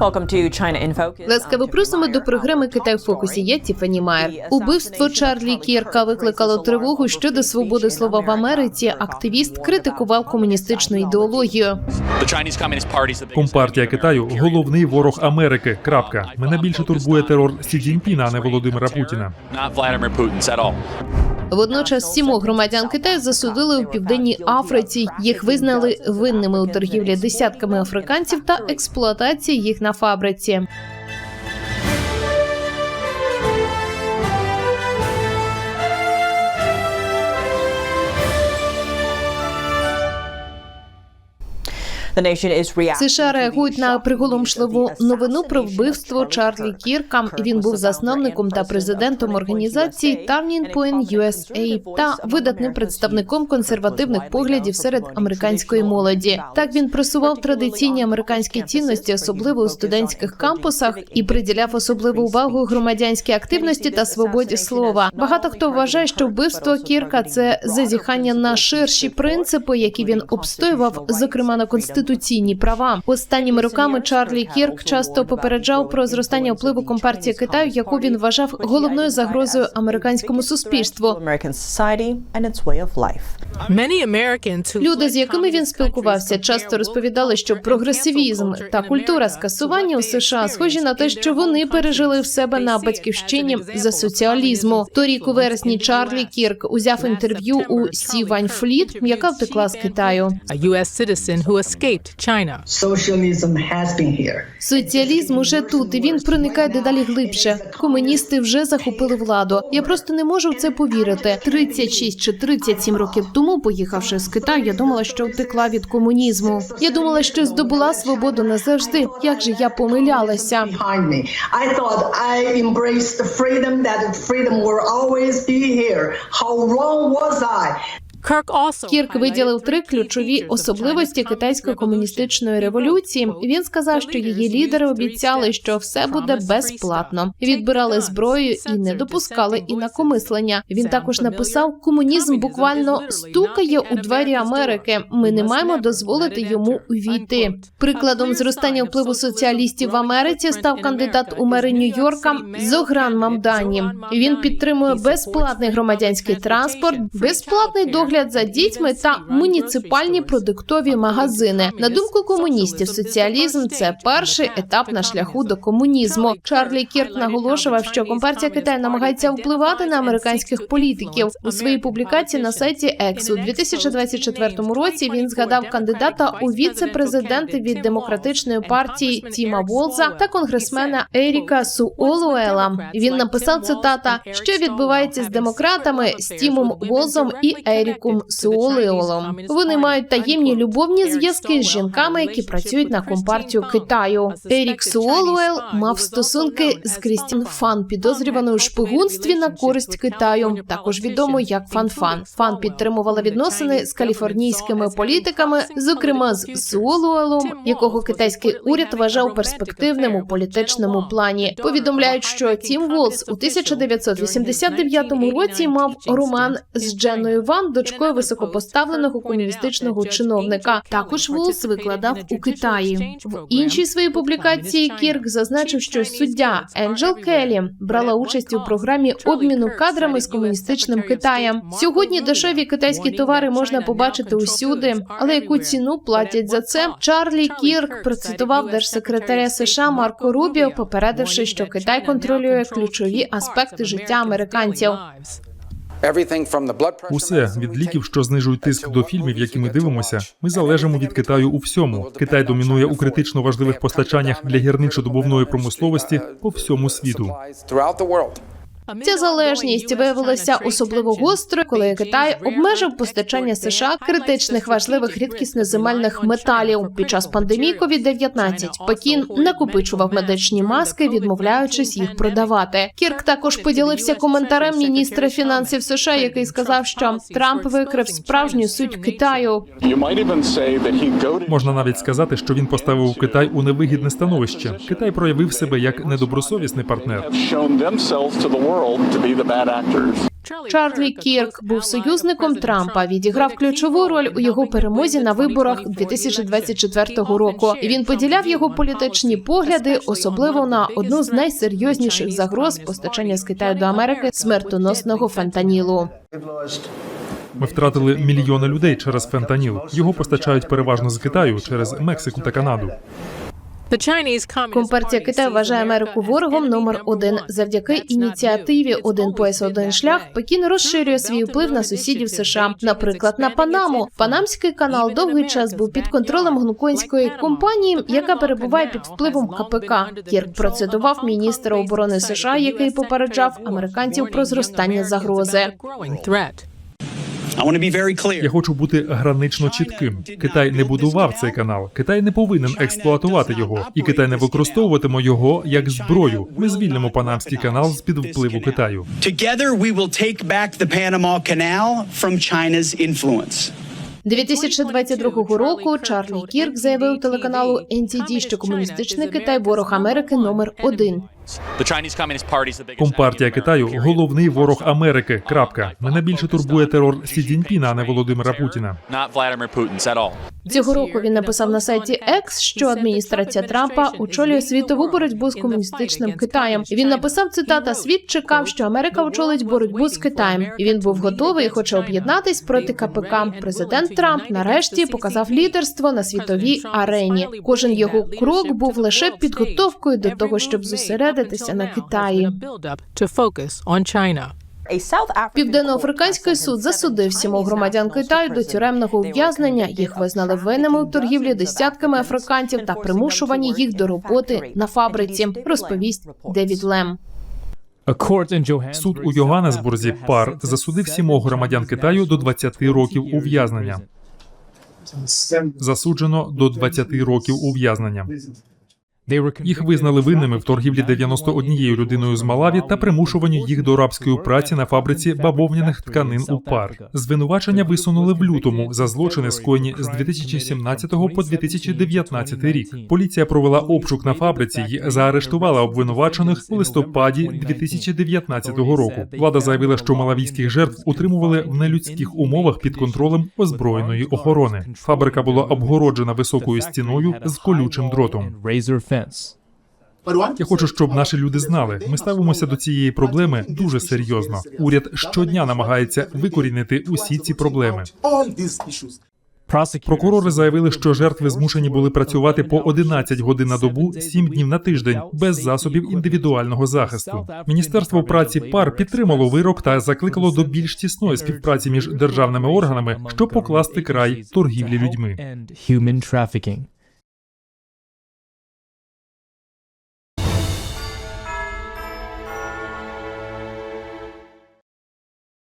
Welcome to China in Focus. Ласкаво просимо до програми Китай в фокусі. Я Тіфані Майер. Убивство Чарлі Кірка викликало тривогу щодо свободи слова в Америці. Активіст критикував комуністичну ідеологію. Компартія Китаю головний ворог Америки. Крапка. Мене більше турбує терор Сі Цзіньпіна, а не Володимира Путіна. Водночас сімох громадян Китаю засудили у південній Африці. Їх визнали винними у торгівлі десятками африканців та експлуатації їх на фабриці. США реагують на приголомшливу новину про вбивство Чарлі Кірка. Він був засновником та президентом організації Turning Point USA та видатним представником консервативних поглядів серед американської молоді. Так він просував традиційні американські цінності, особливо у студентських кампусах, і приділяв особливу увагу громадянській активності та свободі слова. Багато хто вважає, що вбивство Кірка це зазіхання на ширші принципи, які він обстоював, зокрема на конституційні права. Останніми роками Чарлі Кірк часто попереджав про зростання впливу компартії Китаю, яку він вважав головною загрозою американському суспільству. Люди, з якими він спілкувався, часто розповідали, що прогресивізм та культура скасування у США схожі на те, що вони пережили в себе на батьківщині за соціалізму. Торік у вересні Чарлі Кірк узяв інтерв'ю у Сі Вань Фліт, яка втекла з Китаю. Escaped China. Socialism has been here. Соціалізм уже тут, і він проникає дедалі глибше. Комуністи вже захопили владу. Я просто не можу в це повірити. 36 чи 37 років тому, поїхавши з Китаю, я думала, що втекла від комунізму. Я думала, що здобула свободу назавжди. Як же я помилялася? I thought I embraced the freedom, that freedom will always be here. How wrong was I? Кірк виділив три ключові особливості китайської комуністичної революції. Він сказав, що її лідери обіцяли, що все буде безплатно. Відбирали зброю і не допускали інакомислення. Він також написав: комунізм буквально стукає у двері Америки. Ми не маємо дозволити йому увійти. Прикладом зростання впливу соціалістів в Америці став кандидат у мери Нью-Йорка Зогран Мамдані. Він підтримує безплатний громадянський транспорт, безплатний догляд за дітьми та муніципальні продуктові магазини. На думку комуністів, соціалізм це перший етап на шляху до комунізму. Чарлі Кірк наголошував, що компартія Китаю намагається впливати на американських політиків. У своїй публікації на сайті X у 2024 році він згадав кандидата у віце-президенти від демократичної партії Тіма Волза та конгресмена Еріка Суолуела. Він написав цитата, що відбувається з демократами з Тімом Волзом і Еріком Суолеолом. Вони мають таємні любовні зв'язки з жінками, які працюють на компартію Китаю. Ерік Суолуел мав стосунки з Крістін Фан, підозрюваною у шпигунстві на користь Китаю. Також відомо як Фан Фан. Фан підтримувала відносини з каліфорнійськими політиками, зокрема з Суолуелом, якого китайський уряд вважав перспективним у політичному плані. Повідомляють, що Тім Волс у 1989 році мав роман з Дженною Ван, дочкою високопоставленого комуністичного чиновника. Також Волс викладав у Китаї. В іншій своїй публікації Кірк зазначив, що суддя Енджел Келлі брала участь у програмі обміну кадрами з комуністичним Китаєм. Сьогодні дешеві китайські товари можна побачити усюди, але яку ціну платять за це? Чарлі Кірк процитував держсекретаря США Марко Рубіо, попередивши, що Китай контролює ключові аспекти життя американців. Усе від ліків, що знижують тиск до фільмів, які ми дивимося. Ми залежимо від Китаю у всьому. Китай домінує у критично важливих постачаннях для гірничо-добувної промисловості по всьому світу. Ця залежність виявилася особливо гострою, коли Китай обмежив постачання США критичних важливих рідкісноземельних металів під час пандемії COVID-19. Пекін накопичував медичні маски, відмовляючись їх продавати. Кірк також поділився коментарем міністра фінансів США, який сказав, що Трамп викрив справжню суть Китаю. Можна навіть сказати, що він поставив Китай у невигідне становище. Китай проявив себе як недобросовісний партнер. Чарлі Кірк був союзником Трампа. Відіграв ключову роль у його перемозі на виборах 2024 року. Він поділяв його політичні погляди, особливо на одну з найсерйозніших загроз постачання з Китаю до Америки смертоносного фентанілу. Ми втратили мільйони людей через фентаніл. Його постачають переважно з Китаю через Мексику та Канаду. Компартія Китаю вважає Америку ворогом номер один. Завдяки ініціативі. Один пояс, один шлях. Пекін розширює свій вплив на сусідів США, наприклад, на Панаму. Панамський канал довгий час був під контролем гонконгської компанії, яка перебуває під впливом КПК. Кірк процитував міністра оборони США, який попереджав американців про зростання загрози. I want to be very Я хочу бути гранично чітким. Китай не будував цей канал. Китай не повинен експлуатувати його, і Китай не використовуватиме його як зброю. Ми звільнимо панамський канал з під впливу Китаю. Influence. 2022 року Чарлі Кірк заявив телеканалу NTD, що комуністичний Китай ворог Америки номер один. The Chinese Communist Party is the biggest Компартія Китаю головний ворог Америки. Крапка. Мене більше турбує терор Сі Цзіньпіна, а не Володимира Путіна. Not Vladimir Putin's. Цього року він написав на сайті X, що адміністрація Трампа очолює світову боротьбу з комуністичним Китаєм. Він написав цитата: Світ чекав, що Америка очолить боротьбу з Китаєм. І він був готовий і хоче об'єднатись проти КПК. Президент Трамп нарешті показав лідерство на світовій арені. Кожен його крок був лише підготовкою до того, щоб зосередитися на Китаї. Південноафриканський суд засудив сімох громадян Китаю до тюремного ув'язнення. Їх визнали винними у торгівлі десятками африканців та примушуванні їх до роботи на фабриці. Розповість Девід Лем. Суд у Йоганнесбурзі пар засудив сімох громадян Китаю до 20 років ув'язнення. Засуджено до 20 років ув'язнення. Їх визнали винними в торгівлі 91 людиною з Малаві та примушуванні їх до рабської праці на фабриці бавовняних тканин у пар. Звинувачення висунули в лютому за злочини, скоєні з 2017 по 2019 рік. Поліція провела обшук на фабриці і заарештувала обвинувачених у листопаді 2019 року. Влада заявила, що малавійських жертв утримували в нелюдських умовах під контролем озброєної охорони. Фабрика була обгороджена високою стіною з колючим дротом. Я хочу, щоб наші люди знали. Ми ставимося до цієї проблеми дуже серйозно. Уряд щодня намагається викорінити усі ці проблеми. Прокурори заявили, що жертви змушені були працювати по 11 годин на добу, 7 днів на тиждень, без засобів індивідуального захисту. Міністерство праці пар підтримало вирок та закликало до більш тісної співпраці між державними органами, щоб покласти край торгівлі людьми.